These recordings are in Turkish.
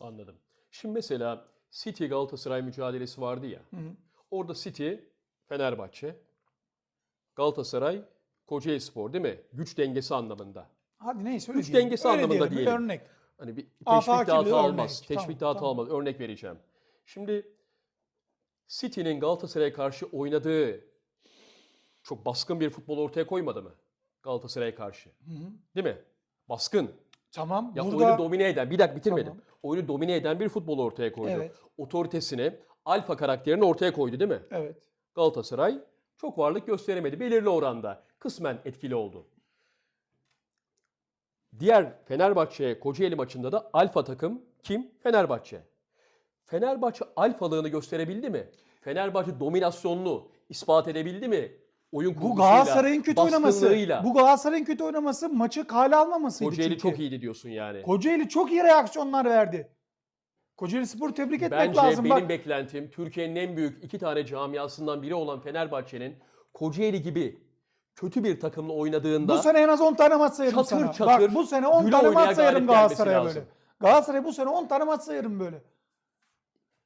Anladım. Şimdi mesela City Galatasaray mücadelesi vardı ya. Orada City, Fenerbahçe, Galatasaray, Kocaelispor değil mi? Güç dengesi anlamında. Hadi neyse öyle Güç diyelim. dengesi Öyle anlamında diyelim, diyelim. Örnek. Hani bir Afaki teşbih bir dağıtı örnek. almaz. Teşbih Tamam, dağıtı tamam. almaz. Örnek vereceğim. Şimdi City'nin Galatasaray'a karşı oynadığı çok baskın bir futbol ortaya koymadı mı? Galatasaray'a karşı. Değil mi? Baskın. Tamam. Ya burada oyunu domine eden, bir dakika bitirmedim. Tamam. Oyunu domine eden bir futbol ortaya koydu. Evet. Otoritesini, alfa karakterini ortaya koydu değil mi? evet. Galatasaray çok varlık gösteremedi. Belirli oranda kısmen etkili oldu. Diğer Fenerbahçe Kocaeli maçında da alfa takım kim? Fenerbahçe. Fenerbahçe alfalığını gösterebildi mi? Fenerbahçe dominasyonunu ispat edebildi mi? Oyun Bu kurgusuyla, Galatasaray'ın kötü oynaması. baskınlığıyla. Bu Galatasaray'ın kötü oynaması maçı kale almamasıydı Kocaeli çünkü. çok iyiydi diyorsun yani. Kocaeli çok iyi reaksiyonlar verdi. Kocaeli Spor'u tebrik etmek Bence lazım. benim Bak, beklentim Türkiye'nin en büyük iki tane camiasından biri olan Fenerbahçe'nin Kocaeli gibi kötü bir takımla oynadığında bu sene en az 10 tane maç sayarım Çatır sana. çatır, Bak bu sene 10 güle tane oynaya maç sayarım galip gelmesi Galatasaray'a lazım. böyle. Galatasaray bu sene 10 tane maç sayarım böyle.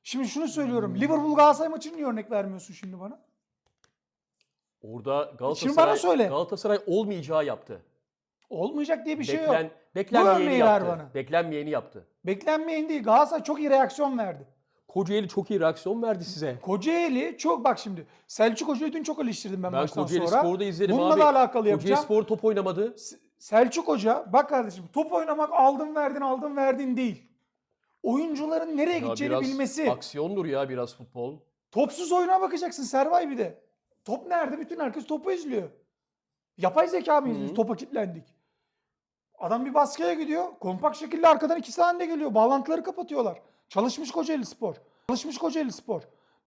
Şimdi şunu söylüyorum. Liverpool Galatasaray maçını niye örnek vermiyorsun şimdi bana? Orada Galatasaray, Şimdi bana söyle. Galatasaray olmayacağı yaptı. Olmayacak diye bir şey Beklen, yok. beklenmeyeni yaptı. bana. Beklenmeyeni yaptı. Beklenmeyen değil. Galatasaray çok iyi reaksiyon verdi. Kocaeli çok iyi reaksiyon verdi size. Kocaeli çok bak şimdi. Selçuk Hoca'yı dün çok eleştirdim ben, Ben maçtan Kocaeli sonra. Spor'da izledim Bununla abi. da alakalı Kocaeli yapacağım. Spor top oynamadı. Selçuk Hoca bak kardeşim top oynamak aldın verdin aldın verdin değil. Oyuncuların nereye Ya gideceğini bilmesi. aksiyondur ya biraz futbol. Topsuz oyuna bakacaksın Servay bir de. Top nerede? Bütün herkes topu izliyor. Yapay zeka mıyız biz? Hı. Topa kilitlendik. Adam bir baskıya gidiyor. Kompakt şekilde arkadan iki tane de geliyor. Bağlantıları kapatıyorlar. Çalışmış Kocaeli Spor. Çalışmış Kocaeli Spor.